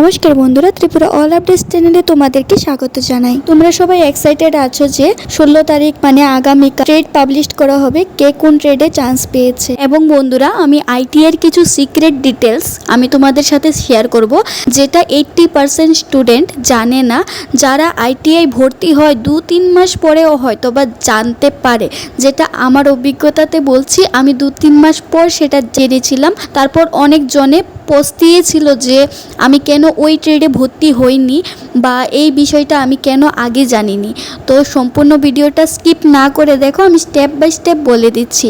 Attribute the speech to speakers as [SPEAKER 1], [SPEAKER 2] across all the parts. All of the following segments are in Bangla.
[SPEAKER 1] নমস্কার বন্ধুরা, ত্রিপুরা অল আপডেটস চ্যানেলে তোমাদেরকে স্বাগত জানাই। তোমরা সবাই এক্সাইটেড আছো যে ষোলো তারিখ মানে আগামী ট্রেড পাবলিশ করা হবে, কে কোন ট্রেডে চান্স পেয়েছে। এবং বন্ধুরা, আমি আইটি এর কিছু সিক্রেট ডিটেলস আমি তোমাদের সাথে শেয়ার করব, যেটা এইট্টি পার্সেন্ট স্টুডেন্ট জানে না। যারা আইটিআই ভর্তি হয়, দু তিন মাস পরেও হয়তো বা জানতে পারে। যেটা আমার অভিজ্ঞতাতে বলছি, আমি দু তিন মাস পর সেটা জেনেছিলাম। তারপর অনেকজনে পস্তিয়েছিল যে আমি কেন ওই ট্রেডে ভর্তি হইনি বা এই বিষয়টা আমি কেন আগে জানিনি। তো সম্পূর্ণ ভিডিওটা স্কিপ না করে দেখো, আমি স্টেপ বাই স্টেপ বলে দিচ্ছি।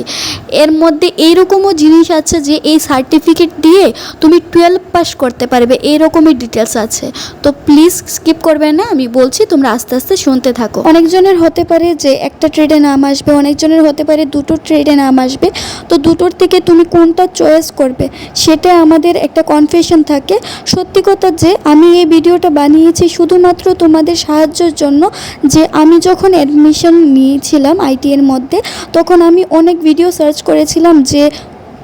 [SPEAKER 1] এর মধ্যে এইরকমও জিনিস আছে যে এই সার্টিফিকেট দিয়ে তুমি টুয়েলভ পাস করতে পারবে এইরকমই ডিটেলস আছে। তো প্লিজ স্কিপ করবে না, আমি বলছি তোমরা আস্তে আস্তে শুনতে থাকো। অনেকজনের হতে পারে যে একটা ট্রেডে নাম আসবে, অনেকজনের হতে পারে দুটো ট্রেডে নাম আসবে। তো দুটোর থেকে তুমি কোনটা চয়েস করবে, সেটা আমাদের একটা কনফেশন থাকে। সত্যি কথা যে, আমি এই ভিডিওটা বানিয়েছি শুধুমাত্র তোমাদের সাহায্যের জন্য যে, আমি যখন অ্যাডমিশন নিয়েছিলাম আইটিএর মধ্যে, তখন আমি অনেক ভিডিও সার্চ করেছিলাম যে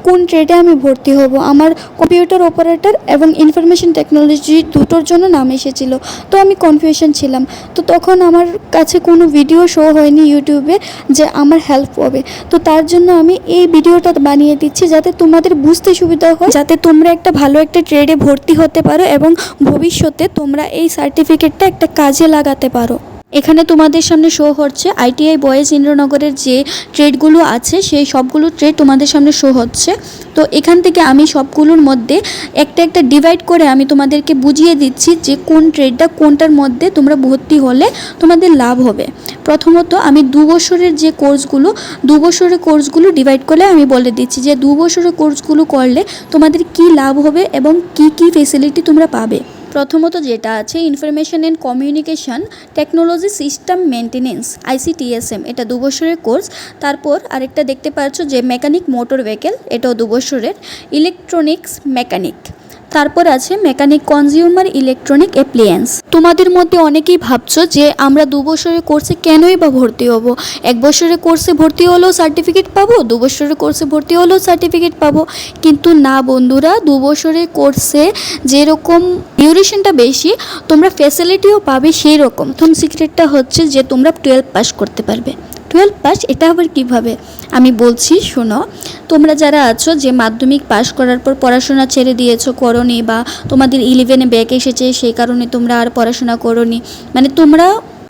[SPEAKER 1] কোন ট্রেডে আমি ভর্তি হব? আমার কম্পিউটার অপারেটর এবং ইনফরমেশন টেকনোলজি দুটোর জন্য নাম এসেছিল। তো আমি কনফিউশন ছিলাম। তো তখন আমার কাছে কোনো ভিডিও শো হয়নি ইউটিউবে যে আমার হেল্প হবে। তো তার জন্য আমি এই ভিডিওটা বানিয়ে দিচ্ছি যাতে তোমাদের বুঝতে সুবিধা হয়, যাতে তোমরা একটা ভালো একটা ট্রেডে ভর্তি হতে পারো এবং ভবিষ্যতে তোমরা এই সার্টিফিকেটটা একটা কাজে লাগাতে পারো। এখানে তোমাদের সামনে শো হচ্ছে। আইটিআই বয়েজ ইন্দ্রনগরের যে ট্রেডগুলো আছে, সেই সবগুলো ট্রেড তোমাদের সামনে শো হচ্ছে। তো এখান থেকে আমি সবগুলোর মধ্যে একটা একটা ডিভাইড করে আমি তোমাদেরকে বুঝিয়ে দিচ্ছি যে কোন ট্রেডটা কোনটার মধ্যে তোমরা ভর্তি হলে তোমাদের লাভ হবে। প্রথমত আমি দু বছরের যে কোর্সগুলো দু বছরের কোর্সগুলো ডিভাইড করলে আমি বলে দিচ্ছি যে দু বছরের কোর্সগুলো করলে তোমাদের কি লাভ হবে এবং কি কি ফেসিলিটি তোমরা পাবে। প্রথমত যেটা আছে information and communication technology system maintenance ICTSM এটা দু বছরের কোর্স তারপর আরেকটা দেখতে পাচ্ছ যে মেকানিক মোটর ভেহিকেল এটাও দু বছরের ইলেকট্রনিক্স মেকানিক তারপর আছে মেকানিক কনজিউমার ইলেকট্রনিক অ্যাপ্লিয়েন্স। তোমাদের মধ্যে অনেকেই ভাবছ যে আমরা দু বছরের কোর্সে কেনই বা ভর্তি হব? এক বছরের কোর্সে ভর্তি হলেও সার্টিফিকেট পাবো, দু বছরের কোর্সে ভর্তি হলেও সার্টিফিকেট পাবো। কিন্তু না বন্ধুরা, দু বছরের কোর্সে যেরকম ডিউরেশনটা বেশি, তোমরা ফ্যাসিলিটিও পাবে সেই রকম প্রথম সিক্রেটটা হচ্ছে যে তোমরা টুয়েলভ পাস করতে পারবে। টুয়েলভ পাস এটা আবার কীভাবে? আমি বলছি, শোনো, তোমরা যারা আছো যে মাধ্যমিক পাশ করার পর পড়াশোনা ছেড়ে দিয়েছ করনি বা তোমাদের ইলেভেনে ব্যাক এসেছে, সেই কারণে তোমরা আর পড়াশোনা করনি মানে তোমরা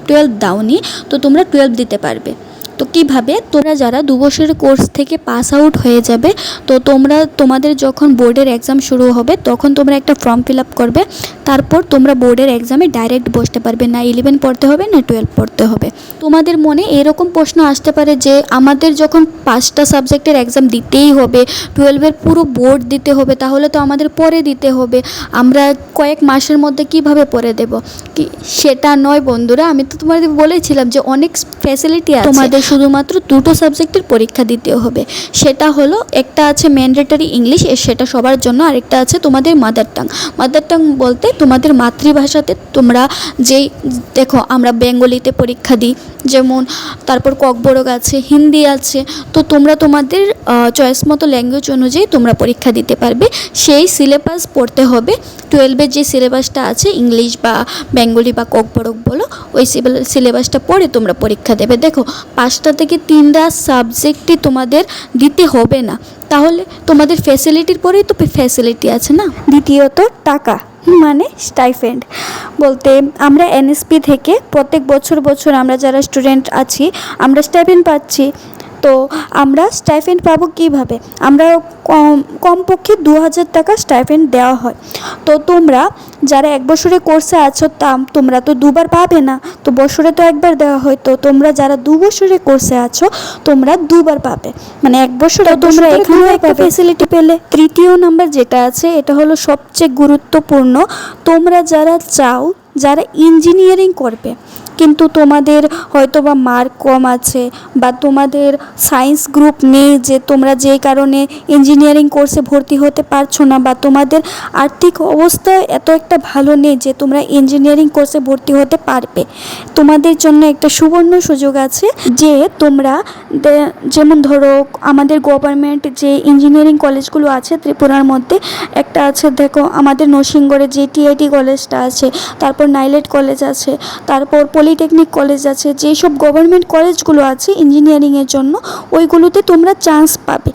[SPEAKER 1] টুয়েলভ দাওনি, তো তোমরা টুয়েলভ দিতে পারবে। তো কীভাবে? তোমরা যারা দু বছরের কোর্স থেকে পাস আউট হয়ে যাবে, তো তোমরা, তোমাদের যখন বোর্ডের এক্সাম শুরু হবে, তখন তোমরা একটা ফর্ম ফিল আপ করবে। তারপর তোমরা বোর্ডের এক্সামে ডাইরেক্ট বসতে পারবে, না ইলেভেন পড়তে হবে, না টুয়েলভ পড়তে হবে। তোমাদের মনে এরকম প্রশ্ন আসতে পারে যে, আমাদের যখন পাঁচটা সাবজেক্টের এক্সাম দিতেই হবে টুয়েলভের পুরো বোর্ড দিতে হবে, তাহলে তো আমাদের পরে দিতে হবে। আমরা কয়েক মাসের মধ্যে কীভাবে পরে দেব? কি, সেটা নয় বন্ধুরা, আমি তো তোমাদের বলেছিলাম যে অনেক ফ্যাসিলিটি আছে। তোমাদের শুধুমাত্র দুটো সাবজেক্টের পরীক্ষা দিতে হবে। সেটা হলো, একটা আছে ম্যান্ডেটরি ইংলিশ সেটা সবার জন্য, আরেকটা আছে তোমাদের মাদার টাং মাদার টাং বলতে তোমাদের মাতৃভাষাতে তোমরা যেই, দেখো, আমরা বেঙ্গলিতে পরীক্ষা দিই, যেমন তারপর ককবরক আছে, হিন্দি আছে, তো তোমরা তোমাদের চয়েস মতো ল্যাঙ্গুয়েজ অনুযায়ী তোমরা পরীক্ষা দিতে পারবে। সেই সিলেবাস পড়তে হবে। টুয়েলভের যে সিলেবাসটা আছে ইংলিশ বা বেঙ্গলি বা ককবরক বলো, ওই সিলেবাসটা পড়ে তোমরা পরীক্ষা দেবে। দেখো, পাঁচটা থেকে তিনটা সাবজেক্টই তোমাদের দিতে হবে না। তাহলে তোমাদের ফ্যাসিলিটির পরেই তো ফ্যাসিলিটি আছে না? দ্বিতীয়ত টাকা মানে স্টাইফেন্ড বলতে আমরা এনএসপি থেকে প্রত্যেক বছর বছর আমরা যারা স্টুডেন্ট আছি, আমরা স্টাইফেন্ড পাচ্ছি। তো আমরা স্টাইফেন্ড পাবো কীভাবে? আমরা কম কমপক্ষে দু হাজার টাকা স্টাইফেন্ড দেওয়া হয়। তো তোমরা যারা এক বছরের কোর্সে আছো তা তোমরা তো দুবার পাবে না। তো বছরে তো একবার দেওয়া হয়। তো তোমরা যারা দু বছরের কোর্সে আছো তোমরা দুবার পাবে। মানে এক বছরে তোমরা এখানেও একটা ফেসিলিটি পেলে। তৃতীয় নাম্বার যেটা আছে এটা হলো সবচেয়ে গুরুত্বপূর্ণ। তোমরা যারা চাও যারা ইঞ্জিনিয়ারিং করবে
[SPEAKER 2] কিন্তু তোমাদের হয়তো বা মার্ক কম আছে বা তোমাদের সায়েন্স গ্রুপ নেই যে তোমরা যেই কারণে ইঞ্জিনিয়ারিং কোর্সে ভর্তি হতে পারছ না বা তোমাদের আর্থিক অবস্থা এত একটা ভালো নেই যে তোমরা ইঞ্জিনিয়ারিং কোর্সে ভর্তি হতে পারবে। তোমাদের জন্য একটা সুবর্ণ সুযোগ আছে যে তোমরা যেমন ধরো আমাদের গভর্নমেন্ট যে ইঞ্জিনিয়ারিং কলেজগুলো আছে ত্রিপুরার মধ্যে, একটা আছে দেখো আমাদের নরসিংগড়ে যে টিআইটি কলেজটা আছে, তারপর নাইলেট কলেজ আছে, তারপর পলিটেকনিক কলেজ আছে যেই সব গভর্নমেন্ট কলেজগুলো আছে ইঞ্জিনিয়ারিংয়ের জন্য, ওইগুলোতে তোমরা চান্স পাবে।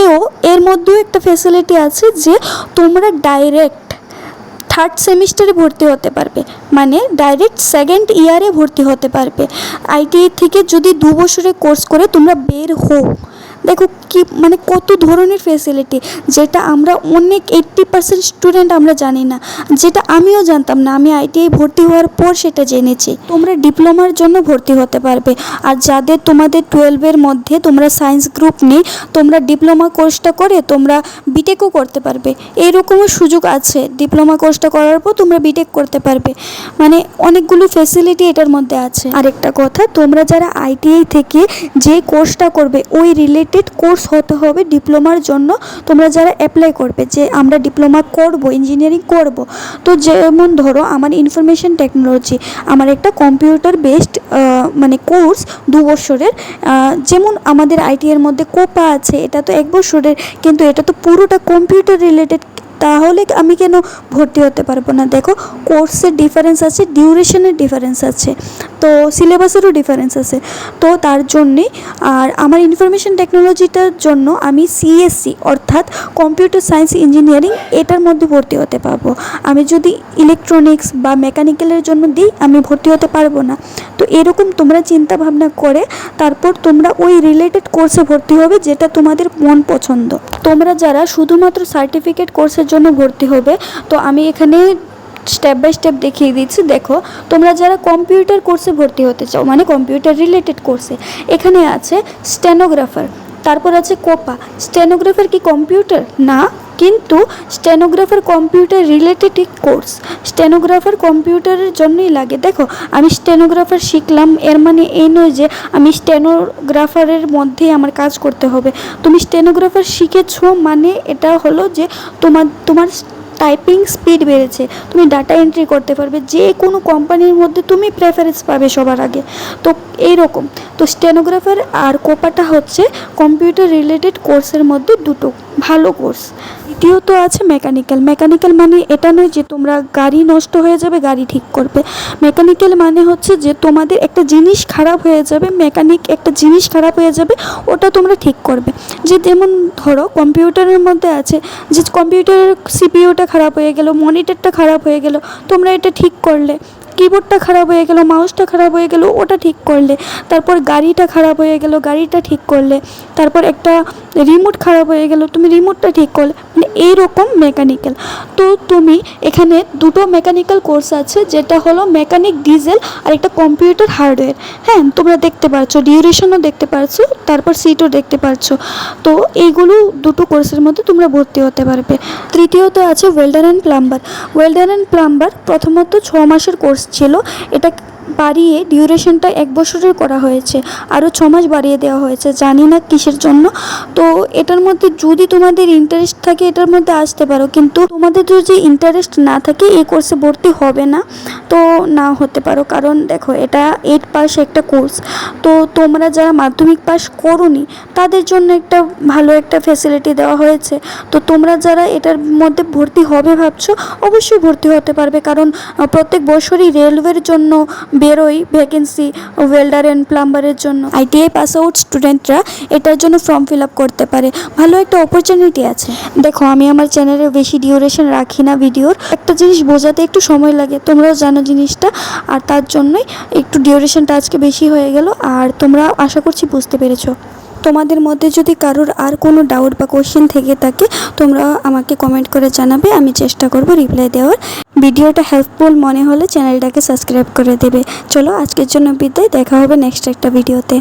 [SPEAKER 2] এও, এর মধ্যেও একটা ফেসিলিটি আছে যে তোমরা ডাইরেক্ট থার্ড সেমিস্টারে ভর্তি হতে পারবে। মানে ডাইরেক্ট সেকেন্ড ইয়ারে ভর্তি হতে পারবে। আইটিআই থেকে যদি দু বছরের কোর্স করে তোমরা বের হও। দেখো কি মানে কত ধরনের ফেসিলিটি যেটা আমরা অনেক এইট্টি পার্সেন্ট স্টুডেন্ট আমরা জানি না, যেটা আমিও জানতাম না, আমি আইটিআই ভর্তি হওয়ার পর সেটা জেনেছি। তোমরা ডিপ্লোমার জন্য ভর্তি হতে পারবে, আর যাদের তোমাদের টুয়েলভের মধ্যে তোমরা সায়েন্স গ্রুপ নেই, তোমরা ডিপ্লোমা কোর্সটা করে তোমরা বিটেকও করতে পারবে। এইরকমও সুযোগ আছে ডিপ্লোমা কোর্সটা করার পর তোমরা বিটেক করতে পারবে। মানে অনেকগুলো ফেসিলিটি এটার মধ্যে আছে। আরেকটা কথা, তোমরা যারা আইটিআই থেকে যে কোর্সটা করবে, ওই রিলেটেড কোর্স হতে হবে ডিপ্লোমার জন্য। তোমরা যারা অ্যাপ্লাই করবে, যে আমরা ডিপ্লোমা করব ইঞ্জিনিয়ারিং করব, তো যেমন ধরো আমার ইনফরমেশন টেকনোলজি আমার একটা কম্পিউটার বেসড মানে কোর্স দু বছরের যেমন আমাদের আইটিআর মধ্যে কোপা আছে, এটা তো এক বছরের, কিন্তু এটা তো পুরোটা কম্পিউটার রিলেটেড তাহলে আমি কেন ভর্তি হতে পারব না? দেখো, কোর্সের ডিফারেন্স আছে ডিউরেশনের ডিফারেন্স আছে, তো সিলেবাসেরও ডিফারেন্স আছে। তো তার জন্যে, আর আমার ইনফরমেশন টেকনোলজিটার জন্য আমি সিএসসি অর্থাৎ কম্পিউটার সায়েন্স ইঞ্জিনিয়ারিং এটার মধ্যে ভর্তি হতে পারব। আমি যদি ইলেকট্রনিক্স বা মেকানিক্যালের জন্য দিই, আমি ভর্তি হতে পারব না। তো এরকম তোমরা চিন্তা ভাবনা করে, তারপর তোমরা ওই রিলেটেড কোর্সে ভর্তি হবে, যেটা তোমাদের মন পছন্দ। তোমরা যারা শুধুমাত্র সার্টিফিকেট কোর্সের জন্য ভর্তি হবে। তো আমি এখানে স্টেপ বাই স্টেপ দেখিয়ে দিচ্ছি। দেখো, তোমরা যারা কম্পিউটার কোর্সে ভর্তি হতে চাও মানে কম্পিউটার রিলেটেড কোর্সে এখানে আছে স্টেনোগ্রাফার তারপর আছে কোপা। স্টেনোগ্রাফার কি কম্পিউটার? না, কিন্তু stenographer computer related course stenographer কম্পিউটারের জন্যই লাগে। দেখো, আমি স্টেনোগ্রাফার শিখলাম, এর মানে এই নয় যে আমি স্টেনোগ্রাফারের মধ্যেই আমার কাজ করতে হবে। তুমি স্টেনোগ্রাফার শিখেছো মানে এটা হলো যে তোমার তোমার টাইপিং স্পিড বেড়েছে, তুমি ডাটা এন্ট্রি করতে পারবে, যে কোনো কোম্পানির মধ্যে তুমি প্রেফারেন্স পাবে সবার আগে। তো এইরকম, তো স্টেনোগ্রাফার আর কোপাটা হচ্ছে কম্পিউটার রিলেটেড কোর্সের মধ্যে দুটো, ভালো কোর্স দ্বিতীয়ত আছে মেকানিক্যাল মেকানিক্যাল মানে এটা নয় যে তোমরা গাড়ি নষ্ট হয়ে যাবে, গাড়ি ঠিক করবে। মেকানিক্যাল মানে হচ্ছে যে তোমাদের একটা জিনিস খারাপ হয়ে যাবে মেকানিক একটা জিনিস খারাপ হয়ে যাবে, ওটা তোমরা ঠিক করবে। যে যেমন ধরো কম্পিউটারের মধ্যে আছে, যে কম্পিউটারের সিপিইউটা খারাপ হয়ে গেল, মনিটরটা খারাপ হয়ে গেল, তোমরা এটা ঠিক করলে। কিবোর্ডটা খারাপ হয়ে গেল, মাউসটা খারাপ হয়ে গেল, ওটা ঠিক করলে। তারপর গাড়িটা খারাপ হয়ে গেল, গাড়িটা ঠিক করলে। তারপর একটা রিমোট খারাপ হয়ে গেল, তুমি রিমোটটা ঠিক করলে। মানে এইরকম মেকানিক্যাল তো তুমি এখানে দুটো মেকানিক্যাল কোর্স আছে, যেটা হলো মেকানিক ডিজেল আর একটা কম্পিউটার হার্ডওয়্যার হ্যাঁ তোমরা দেখতে পাচ্ছ ডিউরেশনও দেখতে পাচ্ছ তারপর সিটও দেখতে পাচ্ছ তো এইগুলো দুটো কোর্সের মধ্যে তোমরা ভর্তি হতে পারবে। তৃতীয়ত আছে welder and plumber welder and plumber প্রথমত ছ মাসের কোর্স ছিল। এটা বাড়িয়ে ডিউরেশনটা এক বছরের করা হয়েছে। আরও ছ মাস বাড়িয়ে দেওয়া হয়েছে। জানি না কিসের জন্য। তো এটার মধ্যে যদি তোমাদের ইন্টারেস্ট থাকে, এটার মধ্যে আসতে পারো। কিন্তু তোমাদের যদি ইন্টারেস্ট না থাকে, এই কোর্সে ভর্তি হবে না। তো না হতে পারো। কারণ দেখো, এটা এইট পাস একটা কোর্স তো তোমরা যারা মাধ্যমিক পাস করোনি, তাদের জন্য একটা ভালো একটা ফেসিলিটি দেওয়া হয়েছে। তো তোমরা যারা এটার মধ্যে ভর্তি হবে ভাবছ, অবশ্যই ভর্তি হতে পারবে। কারণ প্রত্যেক বছরই রেলওয়ের জন্য বেরোই ভ্যাকেন্সি ওয়েল্ডার অ্যান্ড প্লাম্বারের জন্য। আইটিআই পাস আউট স্টুডেন্টরা এটার জন্য ফর্ম ফিল আপ করতে পারে। ভালো একটা অপরচুনিটি আছে। দেখো, আমি আমার চ্যানেলে বেশি ডিউরেশন রাখি না ভিডিওর একটা জিনিস বোঝাতে একটু সময় লাগে। তোমরাও জানো জিনিসটা। আর তার জন্যই একটু ডিউরেশনটা আজকে বেশি হয়ে গেল। আর তোমরা আশা করছি বুঝতে পেরেছ। তোমাদের মধ্যে যদি কারোর আর কোনো ডাউট বা কোশ্চেন থেকে থাকে, তোমরা আমাকে কমেন্ট করে জানাবে, আমি চেষ্টা করব রিপ্লাই দেওয়ার। ভিডিওটা হেল্পফুল মনে হলে চ্যানেলটাকে সাবস্ক্রাইব করে দেবে। চলো আজকের জন্য বিদায়, দেখা হবে নেক্সট একটা ভিডিওতে